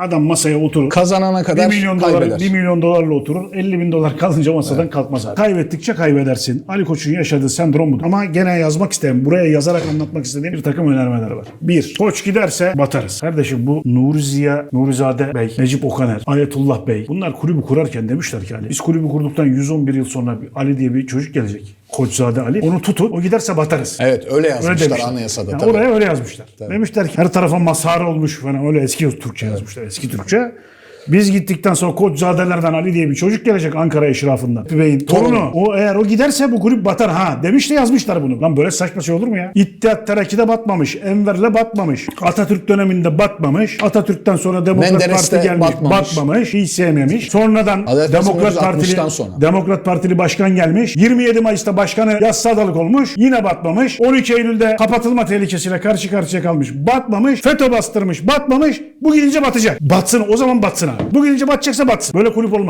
Adam masaya oturur. Kazanana 1 kadar milyon dolar, kaybeder. 1 milyon dolarla oturur. 50 bin dolar kalınca masadan kalkmaz abi. Kaybettikçe kaybedersin. Ali Koç'un yaşadığı sendrom budur. Ama gene yazmak istedim. Buraya yazarak anlatmak istediğim bir takım önermeler var. Bir, Koç giderse batarız. Kardeşim bu Nuri Ziya, Nurizade Bey, Necip Okaner, Ayetullah Bey. Bunlar kulübü kurarken demişler ki Ali. Biz kulübü kurduktan 111 yıl sonra bir Ali diye bir çocuk gelecek. Koçzade Ali. Onu tutun. O giderse batarız. Evet öyle Öyle yazmışlar demişler. anayasada. Yani tabii. oraya öyle yazmışlar. Demişler ki her tarafa mazhar olmuş falan öyle eski Türkçe yazmışlar. Eski Türkçe. Biz gittikten sonra Koçzadelerden Ali diye bir çocuk gelecek Ankara eşrafından. Bey'in torunu. O eğer o giderse bu kulüp batar ha. Demiş de yazmışlar bunu. Lan böyle saçma şey olur mu ya? İttihat Terakki'de batmamış. Enver'le batmamış. Atatürk döneminde batmamış. Atatürk'ten sonra Demokrat Menderes'te Parti gelmiş. batmamış. Batmamış. Hiç sevmemiş. Sonradan Adalet Demokrat 1960'tan Partili, sonra. Demokrat Partili başkan gelmiş. 27 Mayıs'ta başkanı yaz sadalık olmuş. Yine batmamış. 12 Eylül'de kapatılma tehlikesiyle karşı karşıya kalmış. Batmamış. FETÖ bastırmış. Batmamış. Bu gidince batacak. Batsın. O zaman batsın abi. Bu gidince batacaksa batsın. Böyle kulüp olmaz.